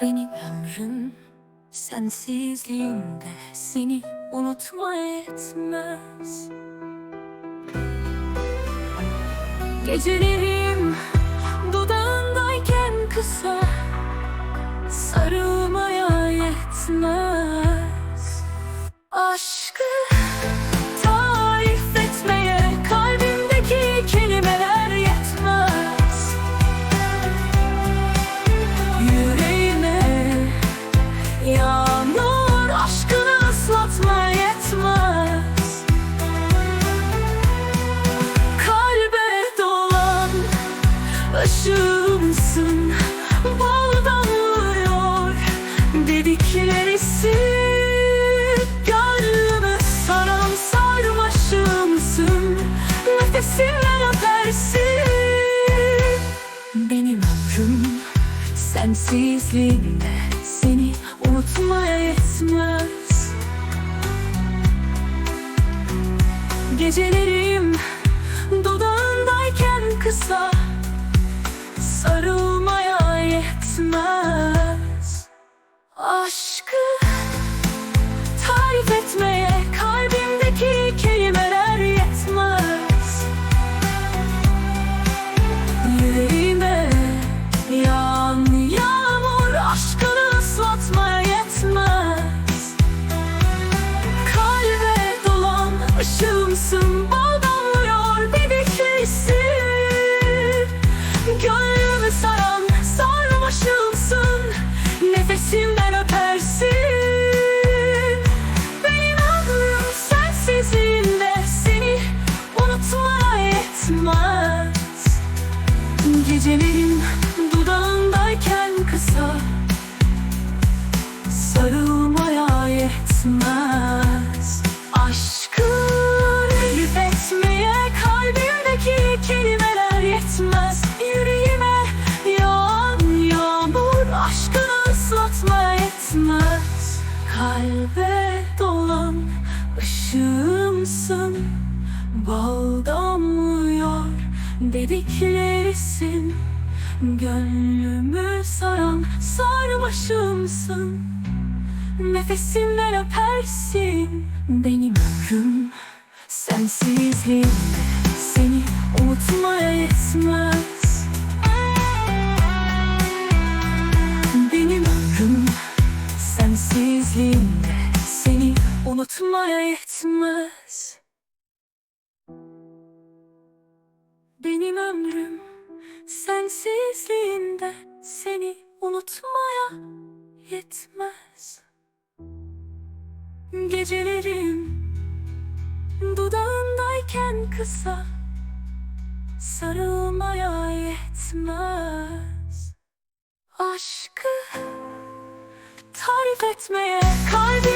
Benim ömrüm sensizliğinde. Seni unutmaya yetmez Gecelerim dudağındayken kısa Sarılmaya yetmez ışığımsın Bal damlıyor dediklerisi Gönlümü saran sarmaşımsın. Nefesimle öpersin. Benim ömrüm sensizliğinde Seni unutmaya yetmez. Gecelerim yetmez Yüreğime. Yağan yağmur aşkını ıslatmaya yetmez. Kalbe dolan ışığımsın. Bal damlıyor dediklerisin Gönlümü saran sarmaşımsın. Nefesimden öpersin. Benim ömrüm sensizliğinde Seni unutmaya yetmez. Benim ömrüm sensizliğinde Seni unutmaya yetmez. Benim ömrüm sensizliğinde Seni unutmaya yetmez. Gecelerim dudağındayken kısa Sarılmaya yetmez. Aşkı tarif etmeye kalbim